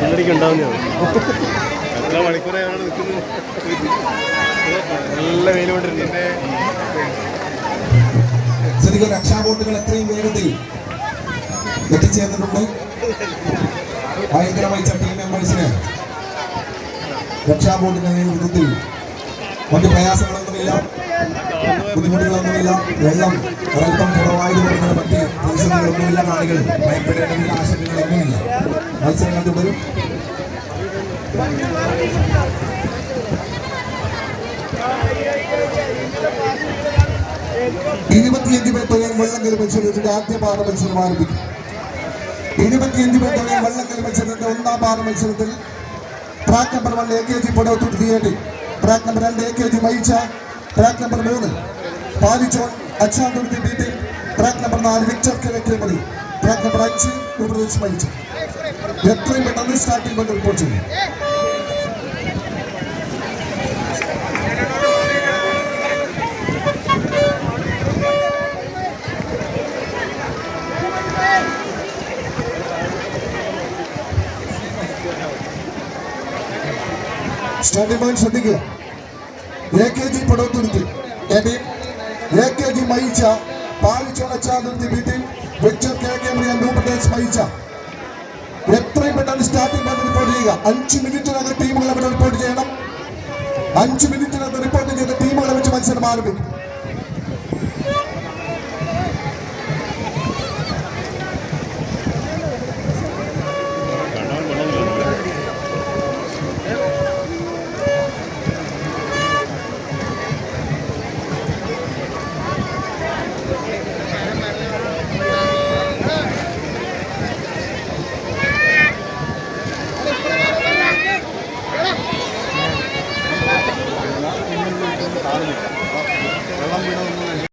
വെള്ളടിക്ക് ഉണ്ടാവുന്നതാണ് എത്ര മണിക്കൂറായി അവിടെ നിൽക്കുന്നു നല്ല വെയിൽ കൊണ്ടിരുന്നു ശരിക്കും രക്ഷാബോട്ടുകൾ എത്രയും വേഗത്തിൽ എത്തിച്ചേർന്നിട്ടുണ്ട്. ഭയങ്കരമായി ടീം മെമ്പേഴ്സിന് രക്ഷാബോട്ടിന്റെ നേതൃത്വത്തിൽ മറ്റു പ്രയാസങ്ങളൊന്നുമില്ല. ബുദ്ധിമുട്ടുകളൊന്നുമില്ല. വെള്ളം ഒരൽപ്പം കുറവായത് കൊണ്ട് മറ്റ് പ്രതിസന്ധികളൊന്നുമില്ല കാണികൾ ഭയപ്പെടേണ്ടതില്ല ആശങ്കകളൊന്നുമില്ല. മത്സരങ്ങൾ തുടരും ഇരുപത്തിയഞ്ച് പേർ തുകയും വള്ളംകളി മത്സരത്തിന്റെ ആദ്യ പാറ മത്സരം ആരംഭിക്കും. ഇരുപത്തിയഞ്ച് പേർ തുകയും വള്ളംകളി മത്സരത്തിന്റെ ഒന്നാം പാറ മത്സരത്തിൽ track number one A K G പൊടവത്തൂർ തിയേറ്റി ട്രാക്ക് നമ്പർ രണ്ട് എ കെ ജി മയിച്ച ട്രാക്ക് നമ്പർ മൂന്ന് പാലിച്ചോൺ അച്ചാന്തുരുത്തി ബി ടി ട്രാക്ക് നമ്പർ നാല് വിക്ടർ കിഴക്കേമതി ട്രാക്ക് നമ്പർ അഞ്ച് ഉൾപ്രദേശ് മയിച്ച എത്രയും പെട്ടെന്ന് സ്റ്റാർട്ടിംഗ് കൊണ്ട് റിപ്പോർട്ട് ചെയ്യും. സ്റ്റാൻഡിംഗ് ശ്രദ്ധിക്കുക. എ കെ ജി പടവത്തുരുത്തി എബിൻ എ കെ ജി മയിച്ച പാലിച്ചോണച്ചാതിർത്തി വീട്ടിൽ വിക്ടർ കെ കെ മറിയാൻ ഡൂപ്രദേശ് മയിച്ച എത്രയും പെട്ടെന്ന് സ്റ്റാർട്ടിംഗ് പണ്ട് റിപ്പോർട്ട് ചെയ്യുക. അഞ്ച് മിനിറ്റിനകം ടീമുകൾ അവിടെ റിപ്പോർട്ട് ചെയ്യണം. അഞ്ച് മിനിറ്റിനകത്ത് റിപ്പോർട്ട് ചെയ്ത ടീമുകളെ വെച്ച് മത്സരം ആരംഭിക്കും.